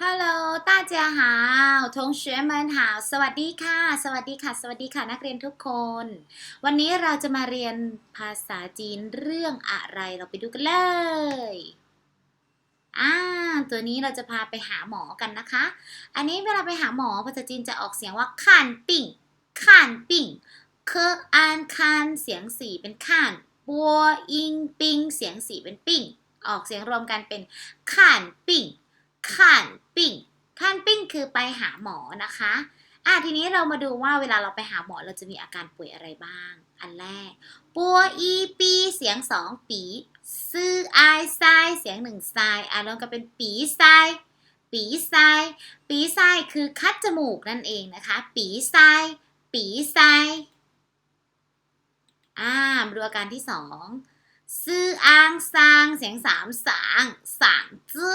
Hello 大家好同学们好สวัสดีค่ะ สวัสดีค่ะ สวัสดีค่ะ นักเรียนทุกคน วันนี้เราจะมาเรียนภาษาจีนเรื่องอะไร เราไปดูกันเลย อ่า ตัวนี้เราจะพาไปหาหมอกันนะคะ อันนี้เวลาไปหาหมอภาษาจีนจะออกเสียงว่าคานปิ่งคานปิ่งเคออานคานเสียงสี่เป็นคานบัวอิงปิงเสียงสี่เป็นปิ่งออกเสียงรวมกันเป็นคานปิ่ง ข่านปิ้งข่านปิ้งคือไปหาหมอนะคะอะทีนี้เรามาดูว่าเวลาเราไปหาหมอเราจะมีอาการป่วยอะไรบ้าง อันแรกปัวอีปีเสียงสองปีซื่ออายไซเสียงหนึ่งไซอะรวมกันเป็นปีไซปีไซปีไซคือคัดจมูกนั่นเองนะคะ ปีไซปีไซอ่ามาดูอาการที่สองซื่ออางซางเสียงสามสางสางจื้อ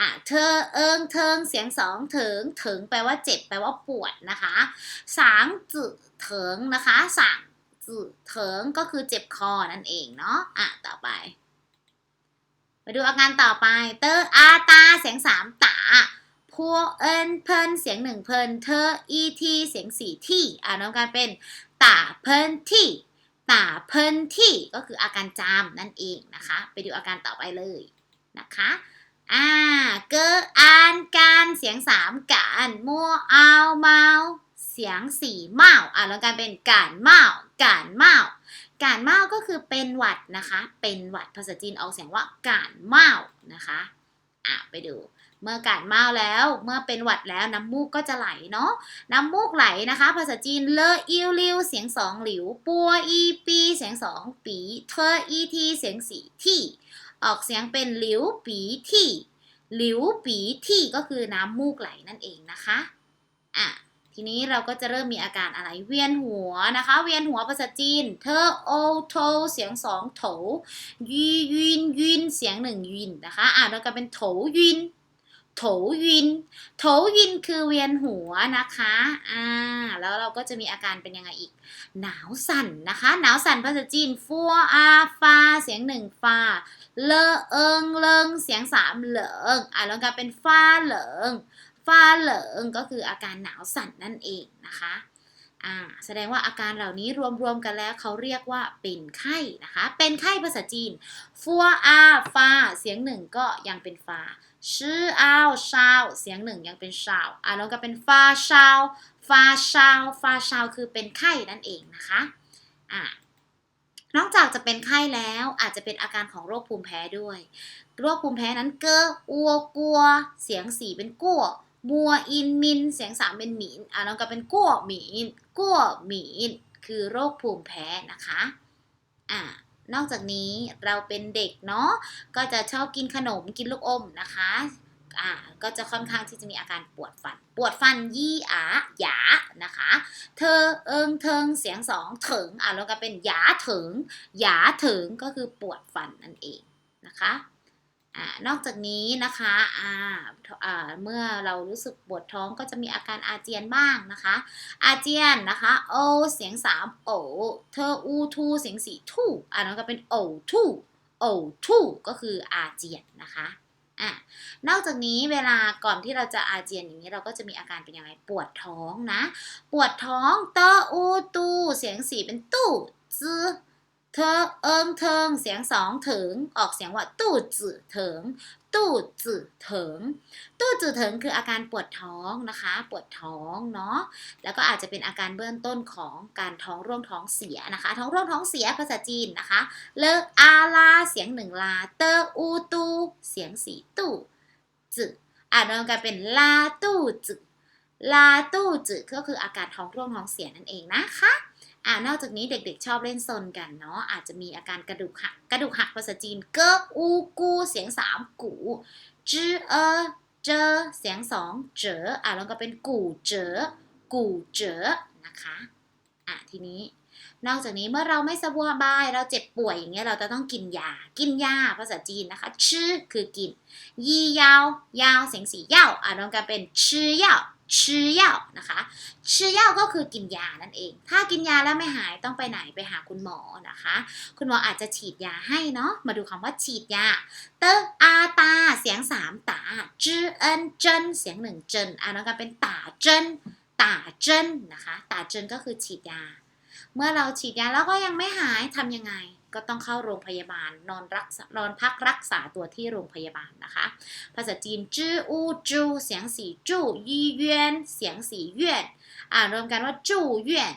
อะเธอเอิงเทิงเสียงสองเถิงเถิงแปลว่าเจ็บแปลว่าปวดนะคะสางจือเถิงนะคะสางจือเถิงก็คือเจ็บคอนั่นเองเนาะอะต่อไปมาดูอาการต่อไป เตออาตาเสียงสามตาพัวเอินเพิ่นเสียงหนึ่งเพิ่นเธออีทีเสียงสี่ที่อ่านรวมกันเป็นตาเพิ่นที่ตาเพิ่นที่ก็คืออาการจามนั่นเองนะคะ ไปดูอาการต่อไปเลยนะคะ อ่าเกออ่านการเสียงสามการมัวเอาเมาเสียงสี่เมาอ่าแล้วกันเป็นการเมาการเมาการเมาก็คือเป็นหวัดนะคะ เป็นหวัดภาษาจีนออกเสียงว่าการเมานะคะอะไปดู เมื่อการเมาแล้ว เมื่อเป็นหวัดแล้วน้ำมูกก็จะไหลเนาะน้ำมูกไหลนะคะ ภาษาจีนเลออิวลิวเสียงสองหลิวปัวอีปี เสียงสองปีเธออีทีเสียงสี่ที่ ออกเสียงเป็นหลิวปีที่หลิวปีที่ก็คือน้ำมูกไหลนั่นเองนะคะอะทีนี้เราก็จะเริ่มมีอาการอะไรเวียนหัวนะคะ เวียนหัวภาษาจีน เธอโอโทเสียงสองโถยียินยินเสียงหนึ่งยินนะคะอ่านแล้วกันเป็นโถยินโถยินโถยินคือเวียนหัวนะคะอ่าแล้วเราก็จะมีอาการเป็นยังไงอีก หนาวสั่นนะคะ หนาวสั่นภาษาจีนฟัวอาฟาเสียงหนึ่งฟา เลอเอิงเลิงเสียงสามเหลิงอะแล้วกันเป็นฟ้าเหลิงฟ้าเหลิงก็คืออาการหนาวสั่นนั่นเองนะคะอ่าแสดงว่าอาการเหล่านี้รวมๆกันแล้วเขาเรียกว่าเป็นไข้นะคะ เป็นไข้ภาษาจีน ฟัวอาฟาเสียงหนึ่งก็ยังเป็นฟาชื่ออาวชาวเสียงหนึ่งยังเป็นชาวอะแล้วก็เป็นฟาชาวฟาชาวฟาชาวคือเป็นไข้นั่นเองนะคะอ่า นอกจากจะเป็นไข้แล้วอาจจะเป็นอาการของโรคภูมิแพ้ด้วย โรคภูมิแพ้นั้นเกออัวกัว เสียงสีเป็นกัวมัวอินมิน เสียงสามเป็นหมีนอ่าแล้วก็เป็นกัวหมีนกัวหมีนคือโรคภูมิแพ้นะคะอ่านอกจากนี้เราเป็นเด็กเนาะก็จะชอบกินขนมกินลูกอมนะคะ อ่าก็จะค่อนข้างที่จะมีอาการปวดฟัน ปวดฟันยี่อาหยานะคะ เธอเอิงเทิงเสียงสองเถิงอะแล้วก็เป็นหยาเถิงหยาเถิงก็คือปวดฟันนั่นเองนะคะอนอกจากนี้นะคะเมื่อเรารู้สึกปวดท้องก็จะมีอาการอาเจียนบ้างนะคะ อาเจียนนะคะโอเสียงสามโอเธออูทูเสียงสี่ทู่อ่าแล้วก็เป็นโอทูโอทูก็คืออาเจียนนะคะ อะนอกจากนี้เวลาก่อนที่เราจะอาเจียนอย่างนี้เราก็จะมีอาการเป็นยังไงปวดท้องนะ ปวดท้องเตออูตูเสียงสี่เป็นตู้จื้อเธอเอิงเทิงเสียงสองถึงออกเสียงว่าตู้จือถึง ตู้จื่อเถิง ตู้จื่อเถิงคืออาการปวดท้องนะคะ ปวดท้องเนาะ แล้วก็อาจจะเป็นอาการเบื้องต้นของการท้องร่วงท้องเสียนะคะ ท้องร่วงท้องเสียภาษาจีนนะคะ เลออาลาเสียงหนึ่งลา เตออูตูเสียงสี่ตู้จื่ออ่านรวมกันเป็นลาตู้จื่อลาตู้จื่อก็คืออาการท้องร่วงท้องเสียนั่นเองนะคะ อ่านอกจากนี้เด็กๆชอบเล่นซนกันเนาะอาจจะมีอาการกระดูกหักกระดูกหักภาษาจีนเกออูกูเสียงสามกูจื้อเอเจอเสียงสองเจออะแล้วก็เป็นกูเจอกูเจอนะคะอะทีนี้นอกจากนี้เมื่อเราไม่สบายเราเจ็บป่วยอย่างเงี้ยเราจะต้องกินยา กินยาภาษาจีนนะคะชื่อคือกิน ยี่ยาวยาวเสียงสี่ยาวอ่านรวมกันเป็นชื่อยาว ชื่อยานะคะชื่อยาก็คือกินยานั่นเอง ถ้ากินยาแล้วไม่หายต้องไปไหนไปหาคุณหมอนะคะ คุณหมออาจจะฉีดยาให้เนาะมาดูคำว่าฉีดยาเตออาตา เสียงสามตาจื้อเอินเจนเสียงหนึ่งเจนอ่านกันเป็นตาเจนตาเจนนะคะตาเจนก็คือฉีดยา เมื่อเราฉีดยาแล้วก็ยังไม่หายทำยังไง ก็ต้องเข้าโรงพยาบาลนอนรักนอนพักรักษาตัวที่โรงพยาบาลนะคะ ภาษาจีนจื้ออูจูเสียงสีจู่ยี่เยียนเสียงสีเยียนอ่านรวมกันว่าจู่เยียน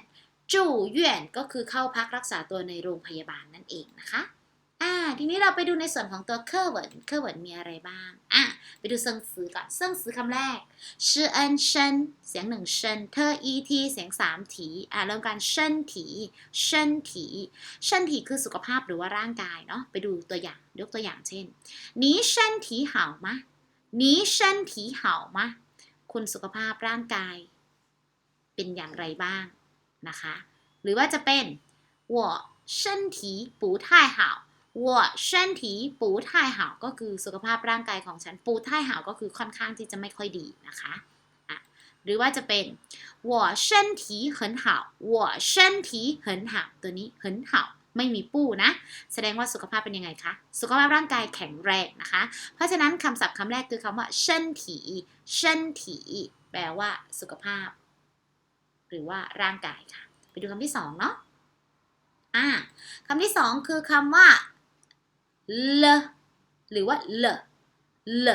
จู่เยียนก็คือเข้าพักรักษาตัวในโรงพยาบาลนั่นเองนะคะ ทีนี้เราไปดูในส่วนของตัวเคอร์เวิร์ดเคอร์เวิร์ดมีอะไรบ้าง อ่ะ ไปดูเซิงซือก่อนเซิงซือคำแรกชื่อเอินเชนเสียงหนึ่งเชนเธออีทีเสียงสามถีอ่ะเริ่มกันเชนถีเชนถีเชนถีคือสุขภาพหรือว่าร่างกายเนาะ ไปดูตัวอย่าง ยกตัวอย่างเช่น你身体好吗你身体好吗คุณสุขภาพร่างกาย เป็นอย่างไรบ้างนะคะ หรือว่าจะเป็น我身体不太好 我身体不太好ก็คือสุขภาพร่างกายของฉัน不太好ก็คือค่อนข้างที่จะไม่ค่อยดีนะคะอ่ะหรือว่าจะเป็น我身体很好我身体很好ตัวนี้很好ไม่มีปู้นะ แสดงว่าสุขภาพเป็นยังไงคะ สุขภาพร่างกายแข็งแรงนะคะ เพราะฉะนั้นคำศัพท์คำแรกคือคำว่าเช่นถีเช่นถีแปลว่าสุขภาพ หรือว่าร่างกายค่ะ ไปดูคำที่สองเนาะ อ่าคำที่สองคือคำว่า เลหรือว่าเลเล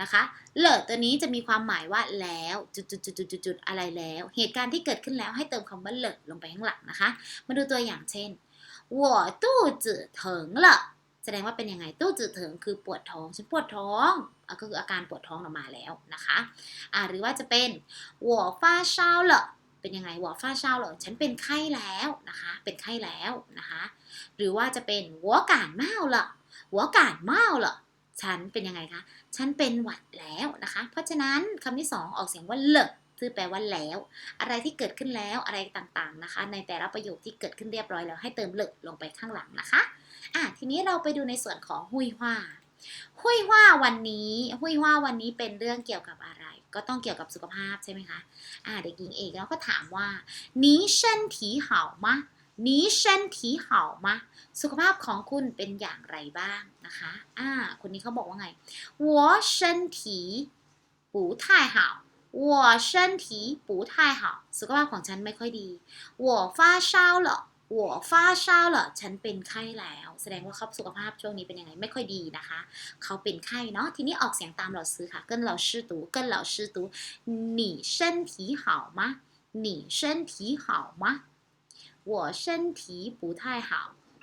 นะคะ เลตัวนี้จะมีความหมายว่าแล้วจุดจุดจุดจุดจุดอะไรแล้ว เหตุการณ์ที่เกิดขึ้นแล้วให้เติมคำว่าเลลงไปข้างหลังนะคะ มาดูตัวอย่างเช่น我肚子疼了แสดงว่าเป็นยังไงตู้จืดเถิงคือปวดท้องฉันปวดท้องอ่ะก็คืออาการปวดท้องออกมาแล้วนะคะอ่าหรือว่าจะเป็น我发烧了เป็นยังไง我发烧了ฉันเป็นไข้แล้วนะคะ เป็นไข้แล้วนะคะ หรือว่าจะเป็น หัวกาดเมาเหรอฉันเป็นยังไงคะ ฉันเป็นหวัดแล้วนะคะ เพราะฉะนั้นคำที่ 2 ออกเสียงว่าเลิกซึ่งแปลว่าแล้ว อะไรที่เกิดขึ้นแล้วอะไรต่างๆนะคะ ในแต่ละประโยคที่เกิดขึ้นเรียบร้อยแล้วให้เติมเลิกลงไปข้างหลังนะคะอะทีนี้เราไปดูในส่วนของหุยว่าหุยว่าวันนี้หุยว่าวันนี้เป็นเรื่องเกี่ยวกับอะไร ก็ต้องเกี่ยวกับสุขภาพใช่ไหมคะอ่าเด็กหญิงเอกเราก็ถามว่านี้เช่นถีเห่ามะ นี้เช่นถีเห่ามะสุขภาพของคุณเป็นอย่างไรบ้างนะคะ อ่า คนนี้เขาบอกว่าไง我身体不太好我身体不太好สุขภาพของฉันไม่ค่อยดี我发烧了我发烧了ฉันเป็นไข้แล้ว แสดงว่าเขาสุขภาพช่วงนี้เป็นยังไงไม่ค่อยดีนะคะ เขาเป็นไข้เนาะ ทีนี้ออกเสียงตามเราซื้อค่ะ跟老师读跟老师读你身体好吗你身体好吗 我身体不太好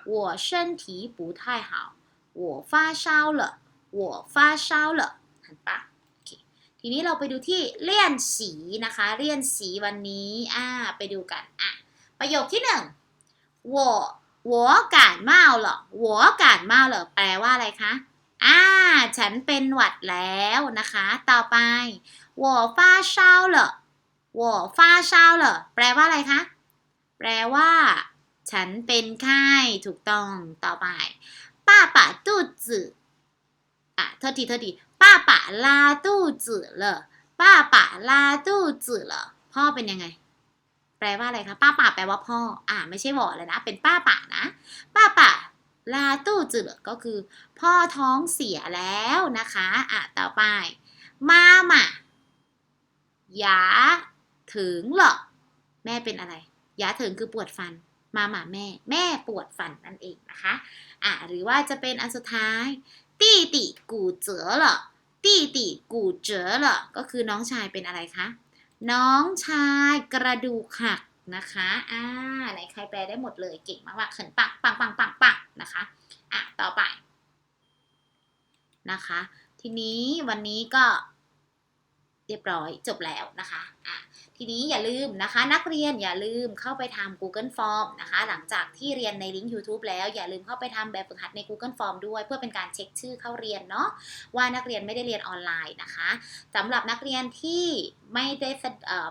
我身体不太好我发烧了我发烧了เห็นปะ ทีนี้เราไปดูที่เลี่ยนสีนะคะเลี่ยนสีวันนี้อ่าไปดูกันอ่ะประโยคที่หนึ่ง我我感冒了我感冒了แปลว่าอะไรคะอ่าฉันเป็นหวัดแล้วนะคะ ต่อไป我发烧了我发烧了แปลว่าอะไรคะ แปลว่า ฉันเป็นไข้ถูกต้องต่อไปป้าป่าตู้จืออะเท่าทีเท่าทีป้าป่าลาตู้จือเหรอป้าป่าลาตู้จือเหรอพ่อเป็นยังไง แปลว่าอะไรคะป้าป่าแปลว่าพ่อ อ่า ไม่ใช่วอเลยนะ เป็นป้าป่านะ ป้าป่าลาตู้จือก็คือ พ่อท้องเสียแล้วนะคะ อะต่อไป มาหมาหยาถึงเหรอแม่เป็นอะไร ยาเถึงคือปวดฟัน มาหมาแม่ แม่ปวดฟันนั่นเองนะคะอะหรือว่าจะเป็นอันสุดท้ายตีติกูเจ๋อเหรอตีติกูเจ๋อเหรอก็คือน้องชายเป็นอะไรคะ น้องชายกระดูกหักนะคะ อ่าไหนใครแปลได้หมดเลยเก่งมากๆเขินปังปังปังปังปังนะคะ อะ ต่อไปนะคะ ทีนี้วันนี้ก็เรียบร้อยจบแล้วนะคะ อะ ทีนี้อย่าลืมนะคะ นักเรียนอย่าลืมเข้าไปทำ Google Form นะคะ หลังจากที่เรียนในลิงก์ YouTube แล้วอย่าลืมเข้าไปทำแบบฝึกหัดใน Google Form ด้วยเพื่อเป็นการเช็คชื่อเข้าเรียนเนาะว่านักเรียนไม่ได้เรียนออนไลน์นะคะสำหรับนักเรียนที่ไม่ได้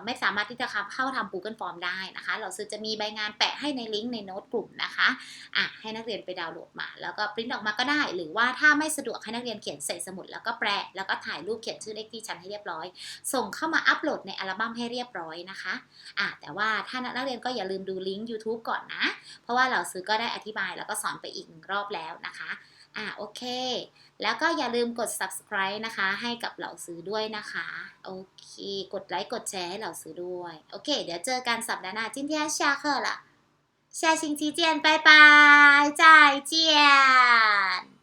ไม่สามารถที่จะเข้าทำ Google Form ได้นะคะ เราซื้อจะมีใบงานแปะให้ในลิงก์ในโน้ตกลุ่มนะคะอะให้นักเรียนไปดาวน์โหลดมา แล้วก็ปริ้นออกมาก็ได้ หรือว่าถ้าไม่สะดวกให้นักเรียนเขียนใส่สมุดแล้วก็แปะแล้วก็ถ่ายรูปเขียนชื่อเลขที่ชั้นให้เรียบร้อย ส่งเข้ามาอัปโหลดในอัลบั้มให้เรียบร้อยร้อยนะคะอะแต่ว่าถ้านักเรียนก็อย่าลืมดูลิงก์ YouTube ก่อนนะ เพราะว่าเราซื้อก็ได้อธิบายแล้วก็สอนไปอีกรอบแล้วนะคะอะโอเค แล้วก็อย่าลืมกด subscribe นะคะ ให้กับเหล่าซื้อด้วยนะคะ โอเค กดไลค์กดแชร์ให้เหล่าซื้อด้วย โอเค เดี๋ยวเจอกันสัปดาห์หน้า今天下课了下星期见拜拜再见